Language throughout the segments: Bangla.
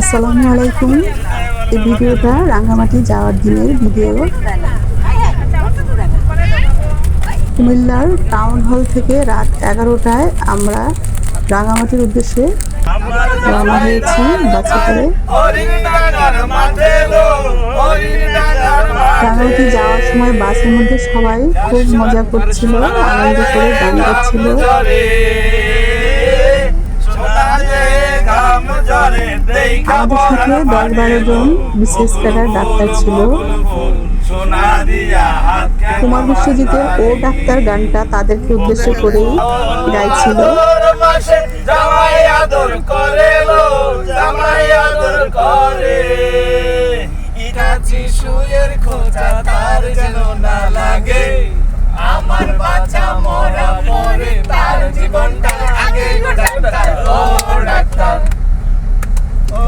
আসসালামু আলাইকুম। এই ভিডিওটা রাঙ্গামাটি যাওয়ার দিনের ভিডিও। কুমিল্লার টাউন হল থেকে রাত এগারোটায় আমরা রাঙামাটির উদ্দেশ্যে রওনা হয়েছি বাচ্চা করে রাঙামাটি যাওয়ার সময় বাসের মধ্যে সবাই খুব মজা করছিল, আনন্দ করে গান গাচ্ছিল আমাদের সাথে দশ বারো জন বিশেষ ক্যাডার ডাক্তার ছিল। কুমার বিশ্বজিতের ও ডাক্তার গানটা তাদেরকে উদ্দেশ্য করেই গাইছিল। জামাই আদর করে। করে খোঁজা তার যেন না লাগে। আমার বাচ্চা মরা পরে তার জীবনটা আগে ডাক্তার। ও ডাক্তার। ও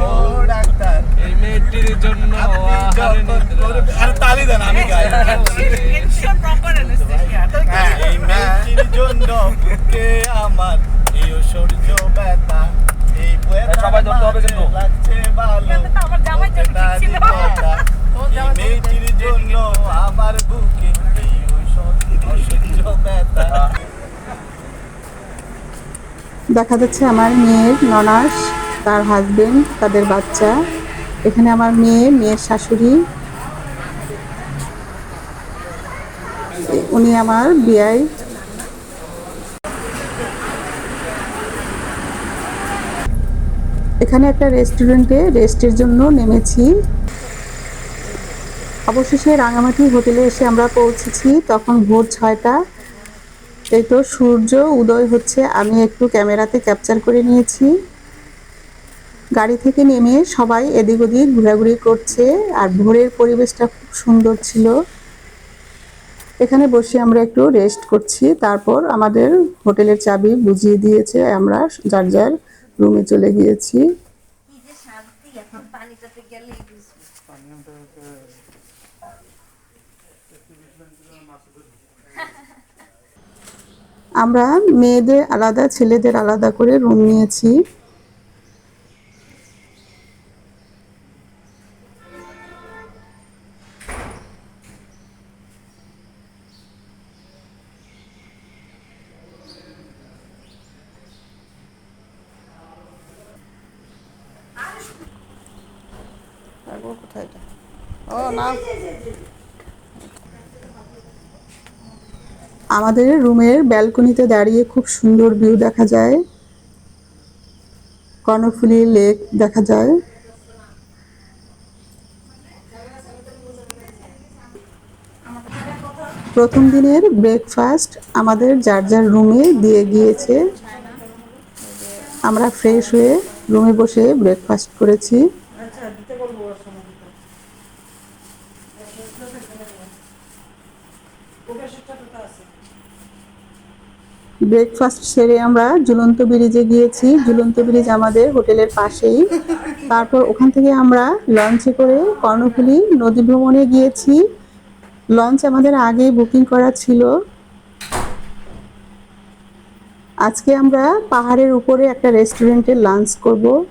ডাক্তার। এই মেয়েটির জন্য আর তালি দেন আমি গাই। হ্যাঁ, এই মেয়েটির জন্য বুকে আমার এই ঐশ্বর্য ব্যথা। এই ব্যথা সবাই ধরতে হবে কিন্তু। লাগছে ভালো আমার জামাই তো ঠিক ছিল। এই মেয়েটির জন্য আমার বুকে এই ঐশ্বর্য অসহ্য ব্যথা দেখা যাচ্ছে আমার মেয়ের ননাস, তার হাজবেন্ড তাদের বাচ্চা। এখানে আমার মেয়ে, মেয়ের শাশুড়ি। উনি আমার বিয়াই এখানে একটা রেস্টুরেন্টে রেস্টের জন্য নেমেছি। অবশেষে রাঙামাটি হোটেলে এসে আমরা পৌঁছেছি, তখন ভোর ছয়টা। এই তো সূর্য, উদয় হচ্ছে। আমি একটু ক্যামেরাতে ক্যাপচার করে নিয়েছি। গাড়ি থেকে নেমে সবাই এদিক ওদিক ঘোরাঘুরি করছে আর ভোরের পরিবেশটা খুব সুন্দর ছিল। এখানে বসে আমরা একটু রেস্ট করছি। তারপর আমাদের হোটেলের চাবি বুঝিয়ে দিয়েছে আমরা, যার যার রুমে চলে গিয়েছি। আমরা মেয়েদের আলাদা ছেলেদের আলাদা করে রুম নিয়েছি। কোথায় ও না আমাদের রুমের ব্যালকনিতে দাঁড়িয়ে খুব সুন্দর ভিউ দেখা যায়। কর্ণফুলী লেক দেখা যায়। প্রথম দিনের ব্রেকফাস্ট আমাদের যার যার রুমে দিয়ে গিয়েছে। আমরা ফ্রেশ হয়ে রুমে বসে ব্রেকফাস্ট করেছি। ব্রেকফাস্ট সেরে আমরা ঝুলন্ত ব্রিজে গিয়েছি। ঝুলন্ত ব্রিজ আমাদের হোটেলের পাশেই। তারপর ওখান থেকে আমরা লঞ্চে করে কর্ণফুলি নদী ভ্রমণে গিয়েছি। লঞ্চ আমাদের আগেই বুকিং করা ছিল। আজকে আমরা পাহাড়ের উপরে একটা রেস্টুরেন্টে লাঞ্চ করব।